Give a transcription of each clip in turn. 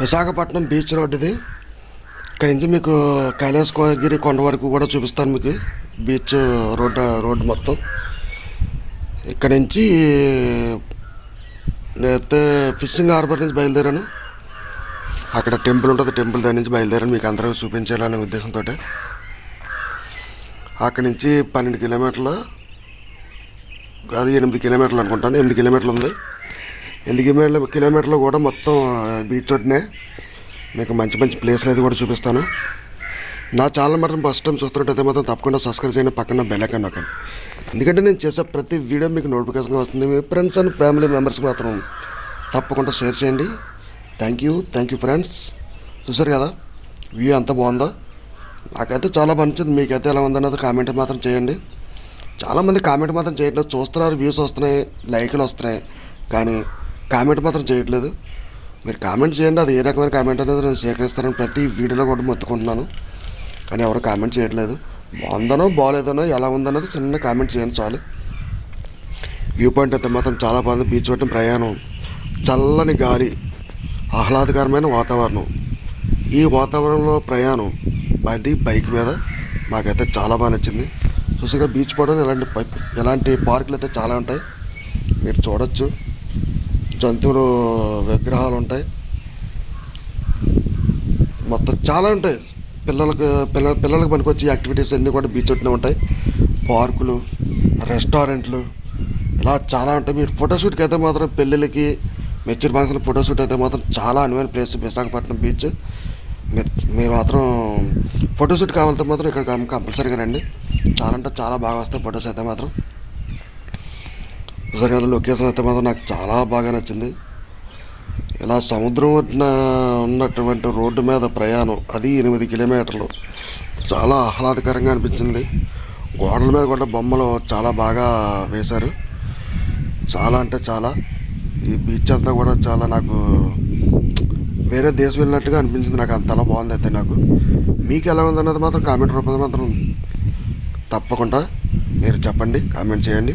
Visakhapatnam beach road ఇది ఇక్కడ నుంచి మీకు కైలాసగిరి కొండ వరకు కూడా చూపిస్తాను మీకు. బీచ్ రోడ్ రోడ్డు మొత్తం. ఇక్కడ నుంచి నేనైతే ఫిషింగ్ హార్బర్ నుంచి బయలుదేరాను. అక్కడ టెంపుల్ ఉంటుంది టెంపుల్ దగ్గర నుంచి బయలుదేరాను. మీకు అందరూ చూపించాలనే ఉద్దేశంతో అక్కడి నుంచి పన్నెండు కిలోమీటర్లు అది ఎనిమిది కిలోమీటర్లు అనుకుంటాను. ఎనిమిది కిలోమీటర్లు ఉంది. ఎనిమిది కిలోమీటర్లు కిలోమీటర్లు కూడా మొత్తం బీచ్ రోడ్నే మీకు మంచి మంచి ప్లేస్లు అది కూడా చూపిస్తాను. నా ఛానల్ మాత్రం ఫస్ట్ టైం చూస్తున్నట్టయితే మాత్రం తప్పకుండా సబ్స్క్రైబ్ చేయండి పక్కన బెల్ ఐకాన్ నొక్కండి. ఎందుకంటే నేను చేసే ప్రతి వీడియో మీకు నోటిఫికేషన్ వస్తుంది. మీ ఫ్రెండ్స్ అండ్ ఫ్యామిలీ మెంబర్స్కి మాత్రం తప్పకుండా షేర్ చేయండి. Thank you thank you friends చూసారు కదా వ్యూ ఎంత బాగుందో. నాకైతే చాలా మంచిది. మీకైతే ఎలా ఉందన్నది కామెంట్ మాత్రం చేయండి. చాలామంది కామెంట్ మాత్రం చేయట్లేదు. చూస్తున్నారు వ్యూస్ వస్తున్నాయి లైక్లు వస్తున్నాయి. కానీ కామెంట్ మాత్రం చేయట్లేదు. మీరు కామెంట్ చేయండి అది ఏ రకమైన కామెంట్ అనేది నేను స్వీకరిస్తానని ప్రతి వీడియోలో కూడా మొత్తుకుంటున్నాను. కానీ ఎవరు కామెంట్ చేయట్లేదు. బాగుందనో బాగాలేదనో ఎలా ఉందన్నది చిన్న కామెంట్ చేయండి చాలు. వ్యూ పాయింట్ అయితే మాత్రం చాలా బాగుంది. బీచ్ పట్టిన ప్రయాణం. చల్లని గాలి. ఆహ్లాదకరమైన వాతావరణం. ఈ వాతావరణంలో ప్రయాణం బండి బైక్ మీద మాకైతే చాలా బాగా నచ్చింది. చూసిగా బీచ్ పడడం ఇలాంటి పై- ఇలాంటి పార్కులు అయితే చాలా ఉంటాయి. మీరు చూడొచ్చు. జంతువులు విగ్రహాలు ఉంటాయి. మొత్తం చాలా ఉంటాయి. పిల్లలకు పిల్లల పిల్లలకు పనికొచ్చే యాక్టివిటీస్ అన్నీ కూడా బీచ్ ఒట్టినే ఉంటాయి. పార్కులు రెస్టారెంట్లు ఇలా చాలా ఉంటాయి. మీరు ఫోటోషూట్కి అయితే మాత్రం పెళ్ళిళ్ళకి మెచ్యూర్ ఫంక్షన్ ఫోటోషూట్ అయితే మాత్రం చాలా అనువైన ప్లేస్ విశాఖపట్నం బీచ్ మీరు మీరు మాత్రం ఫోటోషూట్ కావాలంటే మాత్రం ఇక్కడ కంపల్సరీగా రండి. చాలా అంటే చాలా బాగా వస్తాయి ఫొటోస్ అయితే మాత్రం. సరే లొకేషన్ అయితే మాత్రం నాకు చాలా బాగా నచ్చింది. ఇలా సముద్రం ఒడ్డున ఉన్నటువంటి రోడ్డు మీద ప్రయాణం అది ఎనిమిది కిలోమీటర్లు. చాలా ఆహ్లాదకరంగా అనిపించింది. గోడల మీద కూడా బొమ్మలు చాలా బాగా వేశారు. చాలా అంటే చాలా. ఈ బీచ్ అంతా కూడా చాలా నాకు వేరే దేశం వెళ్ళినట్టుగా అనిపించింది. నాకు అంతలా బాగుంది అయితే నాకు. మీకు ఎలా ఉందన్నది మాత్రం కామెంట్ రూపంలో మాత్రం తప్పకుండా మీరు చెప్పండి కామెంట్ చేయండి.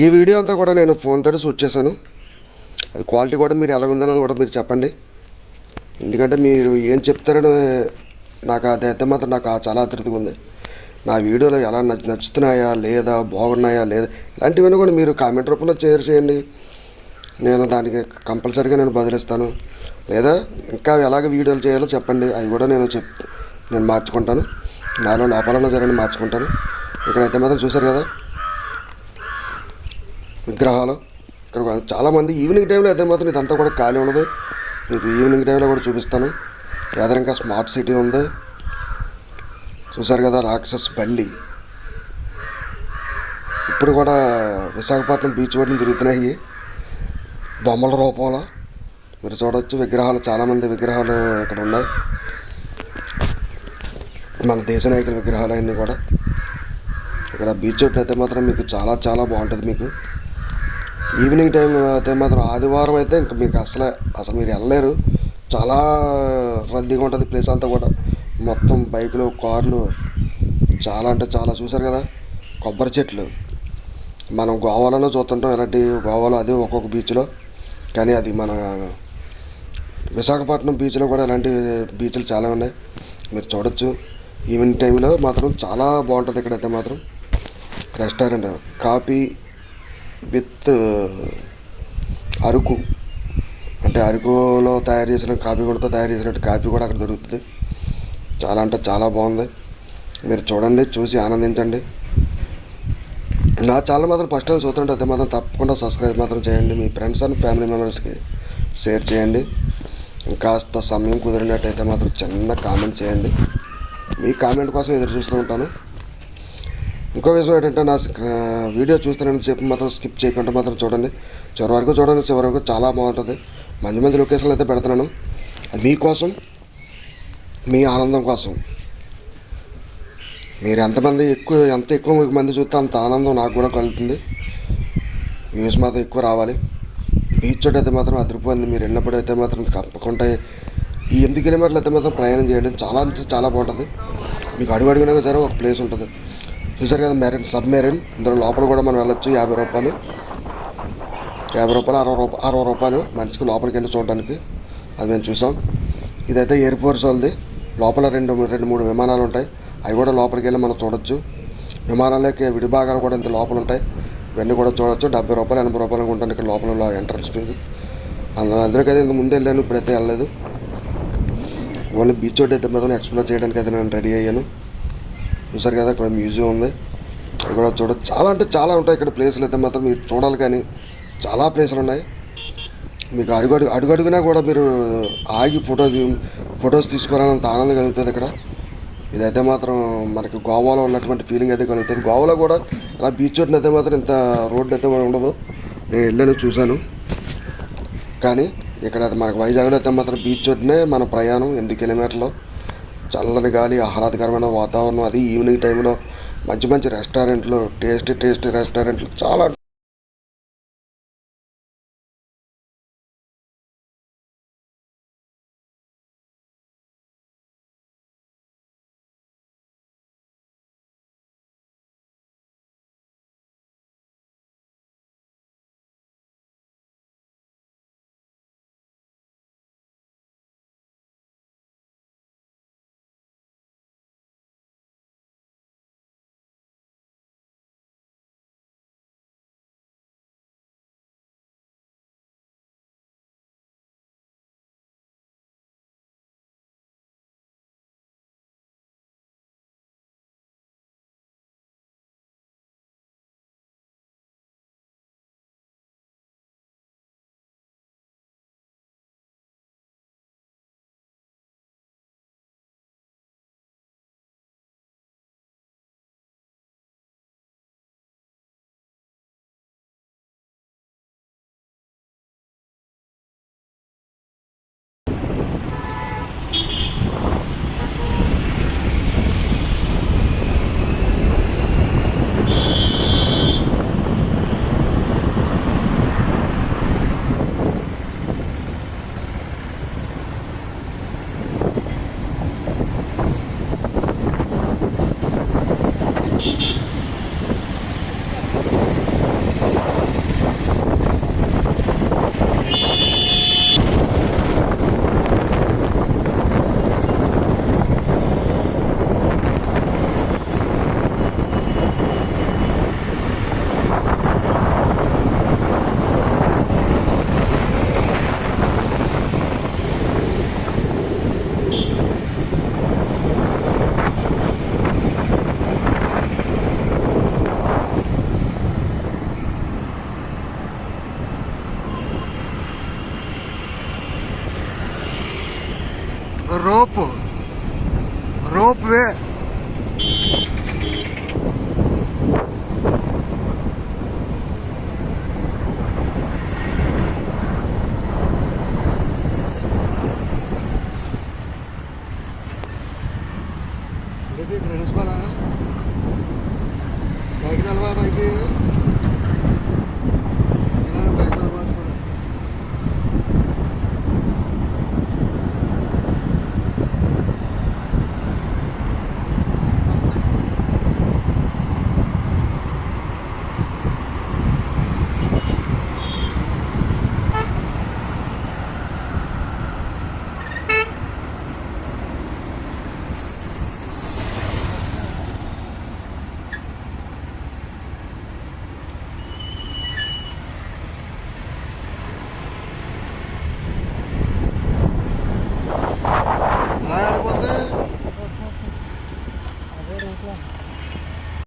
ఈ వీడియో అంతా కూడా నేను ఫోన్ షూట్ చేశాను. అది క్వాలిటీ కూడా మీరు ఎలా ఉందన్నది కూడా మీరు చెప్పండి. ఎందుకంటే మీరు ఏం చెప్తారని నాకు అది అయితే మాత్రం నాకు చాలా ఆతృతగా ఉంది. నా వీడియోలో ఎలా నచ్చుతున్నాయా లేదా బాగున్నాయా లేదా ఇలాంటివన్నీ కూడా మీరు కామెంట్ రూపంలో షేర్ చేయండి. నేను దానికి కంపల్సరీగా నేను బదిలిస్తాను. లేదా ఇంకా ఎలాగ వీడియోలు చేయాలో చెప్పండి. అవి కూడా నేను చెప్ నేను మార్చుకుంటాను. నాలో లోపాలను జరిగిన మార్చుకుంటాను. ఇక్కడైతే మాత్రం చూశారు కదా? విగ్రహాలు. ఇక్కడ చాలామంది ఈవినింగ్ టైంలో అయితే మాత్రం ఇదంతా కూడా ఖాళీ ఉండదు. మీకు ఈవినింగ్ టైంలో కూడా చూపిస్తాను. ఎదరంగా స్మార్ట్ సిటీ ఉంది. చూసారు కదా రాక్షస్ బల్లి. ఇప్పుడు కూడా విశాఖపట్నం బీచ్ ఒడ్డున తిరుగుతున్నాయి. బొమ్మల రూపంలో. మీరు చూడవచ్చు విగ్రహాలు. చాలామంది విగ్రహాలు ఇక్కడ ఉన్నాయి. మన దేశ నాయకుల విగ్రహాలు అన్నీ కూడా. ఇక్కడ బీచ్ ఒడ్డు అయితే మాత్రం మీకు చాలా చాలా బాగుంటుంది మీకు. ఈవినింగ్ టైం అయితే మాత్రం ఆదివారం అయితే ఇంకా మీకు అసలే అసలు మీరు వెళ్ళలేరు. చాలా రద్దీగా ఉంటుంది ప్లేస్ అంతా కూడా. మొత్తం బైకులు కార్లు చాలా అంటే చాలా చూసారు కదా. కొబ్బరి చెట్లు. మనం గోవాలోనే చూస్తుంటాం ఇలాంటి గోవాలో అదే ఒక్కొక్క బీచ్లో. కానీ అది మన విశాఖపట్నం బీచ్లో కూడా ఇలాంటి బీచ్లు చాలా ఉన్నాయి. మీరు చూడొచ్చు. ఈవినింగ్ టైంలో మాత్రం చాలా బాగుంటుంది ఇక్కడైతే మాత్రం. Restaurant coffee with Araku. అంటే అరకులో తయారు చేసిన కాఫీ కూడా తయారు చేసినట్టు కాఫీ కూడా అక్కడ దొరుకుతుంది. చాలా అంటే చాలా బాగుంది. మీరు చూడండి చూసి ఆనందించండి. నా ఛానల్ మాత్రం ఫస్ట్ టైం చూస్తుంటే అయితే మాత్రం తప్పకుండా సబ్స్క్రైబ్ మాత్రం చేయండి. మీ ఫ్రెండ్స్ అండ్ ఫ్యామిలీ మెంబర్స్కి షేర్ చేయండి. కాస్త సమయం కుదిరినట్టయితే మాత్రం చిన్న కామెంట్ చేయండి. మీ కామెంట్ కోసం ఎదురు చూస్తూ ఉంటాను. ఇంకో విషయం ఏంటంటే నా వీడియో చూస్తున్నాను చెప్పి మాత్రం స్కిప్ చేయకుండా మాత్రం చూడండి. చివరి వరకు చూడండి చివరి వరకు చాలా బాగుంటుంది. మంచి మంచి లొకేషన్లు అయితే పెడుతున్నాను. అది మీకోసం మీ ఆనందం కోసం. మీరు ఎంతమంది ఎక్కువ ఎంత ఎక్కువ మంది చూస్తే అంత ఆనందం నాకు కూడా కలుగుతుంది. వ్యూస్ మాత్రం ఎక్కువ రావాలి. బీచ్ చోట అయితే మాత్రం అదిరిపోయింది. మీరు వెళ్ళినప్పుడు అయితే మాత్రం తప్పకుండా ఈ ఎనిమిది కిలోమీటర్లు అయితే మాత్రం ప్రయాణం చేయండి. చాలా చాలా బాగుంటుంది. మీకు అడుగు అడుగునా ఒక ప్లేస్ ఉంటుంది. చూసారు కదా మెరైన్ సబ్ మెరైన్ ఇందులో లోపల కూడా మనం వెళ్ళొచ్చు యాభై రూపాయలు. యాభై రూపాయలు అరవై రూపాయలు అరవై రూపాయలు మనిషికి లోపలికి వెళ్ళి చూడడానికి అది మేము చూసాం. ఇదైతే ఎయిర్ ఫోర్స్ వాళ్ళది. లోపల రెండు రెండు మూడు విమానాలు ఉంటాయి. అవి కూడా లోపలికి వెళ్ళి మనం చూడొచ్చు. విమానాలకి విడిభాగాలు కూడా ఇంత లోపల ఉంటాయి. ఇవన్నీ కూడా చూడొచ్చు. డెబ్బై రూపాయలు ఎనభై రూపాయలు ఉంటాను ఇక్కడ లోపల ఎంట్రన్స్ ఫీజు అందులో అందరికైతే ఇంత ముందు వెళ్ళాను ఇప్పుడైతే వెళ్ళలేదు. ఓన్లీ బీచ్ ఒకటి అయితే మాత్రం ఎక్స్ప్లోర్ చేయడానికి అయితే నేను రెడీ అయ్యాను. చూసారు కదా ఇక్కడ మ్యూజియం ఉంది. అది కూడా చూడ చాలా అంటే చాలా ఉంటాయి ఇక్కడ ప్లేసులు అయితే మాత్రం మీరు చూడాలి కానీ చాలా ప్లేసులు ఉన్నాయి. మీకు అడుగు అడుగు అడుగడుగునా కూడా మీరు ఆగి ఫోటో ఫొటోస్ తీసుకోవాలన్నంత ఆనందం కలుగుతుంది ఇక్కడ. ఇదైతే మాత్రం మనకి గోవాలో ఉన్నటువంటి ఫీలింగ్ అయితే కలుగుతుంది. గోవాలో కూడా ఇలా బీచ్ రోడ్ని అయితే మాత్రం ఇంత రోడ్డు అయితే ఉండదు. నేను వెళ్ళాను చూశాను. కానీ ఇక్కడ అయితే మనకు వైజాగ్లో అయితే మాత్రం బీచ్ రోడ్నే మన ప్రయాణం ఎనిమిది కిలోమీటర్లు. చల్లని గాలి ఆహ్లాదకరమైన వాతావరణం అది ఈవినింగ్ టైంలో మంచి మంచి రెస్టారెంట్లు టేస్టీ టేస్టీ రెస్టారెంట్లు చాలా